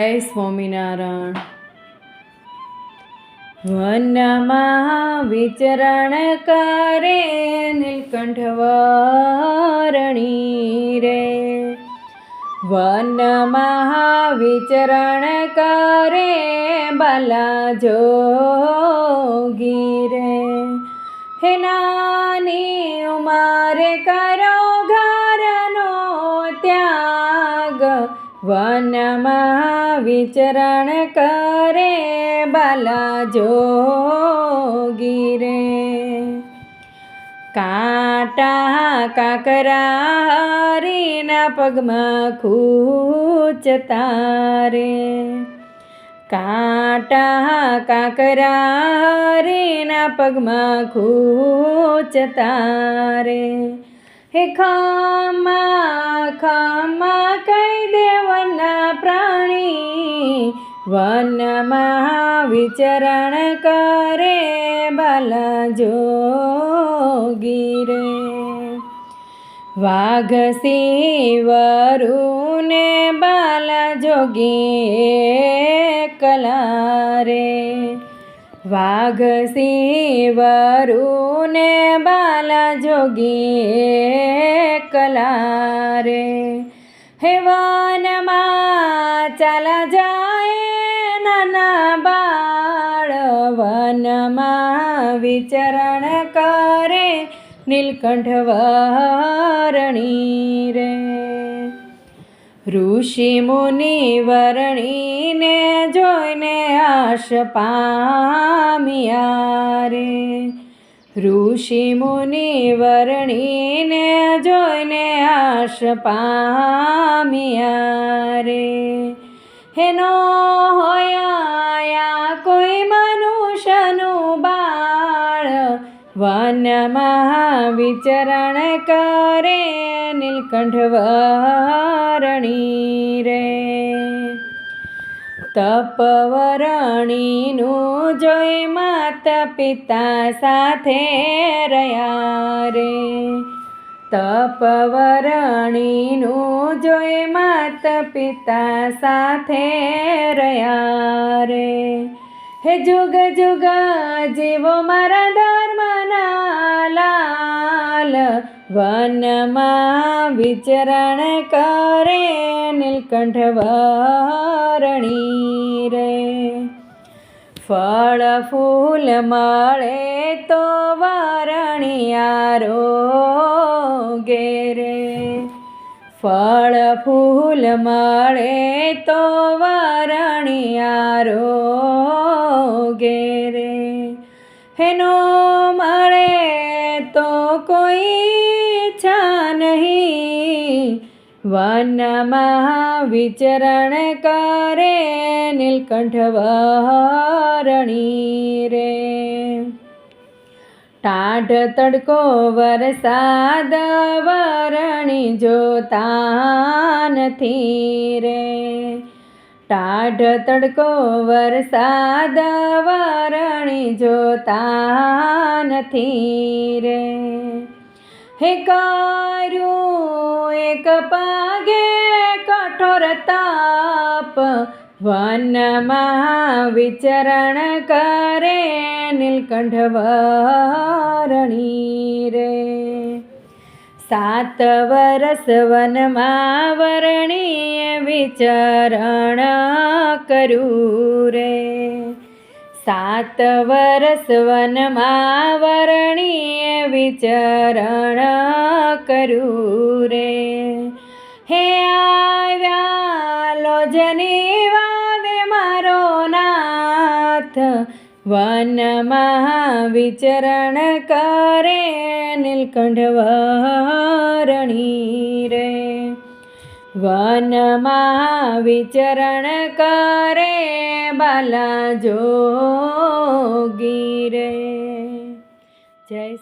સ્વામિનારાયણ. વનમાં વિચરણ કરે નીલકંઠવારણી રે. વનમાં વિચરણ કરે બાલા જોગી રે હે નાની ઉમારે કરો વનમાં વિચરણ કરે બાલા જોગી રે કાંટા કાકરા હરીના પગમાં ખૂચતા રે કાંટા કાંકરા હરીના પગમાં ખૂચતા રે હે ખમા ખમા કઈ વનમાં વિચરણ કરે બાલા જો રે વાઘ સિંહવરુને બાલા જોગી કલા રે વાઘ સિંહવરુને બાલા જોગી કલા રે હે વનમાં ચાલા જાય વનમાં વિચરણ કરે નીલકંઠ વરણી રે. ઋષિ મુનિ વરણીને જોઈને આશ પામ્યા રે. ઋષિ મુનિ વરણીને જોઈને આશ પામ્યા રે. હેનો હોયા વનમાં વિચરણ કરે નીલકંઠવરણી રે. તપવરણીનું જોઈ માતા પિતા સાથે રહ્યા રે. તપવરણીનું જોઈ માતા પિતા સાથે રહ્યા રે. હે જુગ જુગ જીવો મારા ધર્મના લાલ. વનમાં વિચરણ કરે નીલકંઠ વરણી રે. ફળ ફૂલ મળે તો વરણિયારો ઘેરે ફળ ફૂલ મળે તો વરણિયારો ઘેરે હેનો મળે તો કોઈ ઈચ્છા નહીં. વનમાં વિચરણ કરે નીલકંઠ વરણી રે. ટાઢ તડકો વરસાદ વરણી જોતા નથી રે. ટાઢ તડકો વરસાદ વરણી જોતા નથી રે. હે કારું, એક પાગે કઠોર તાપ વનમાં વિચરણ કરે નીલકંઠ વરણી રે. સાત વરસ વનમાં વરણીએ વિચરણ કરું રે સાત વરસ વનમાં વરણીએ વિચરણ કરું રે હે આવ્યા લોજની વનમાં વિચરણ કરે નીલકંઠવરણી રે. વનમાં વિચરણ કરે બાલા જોગી રે. જય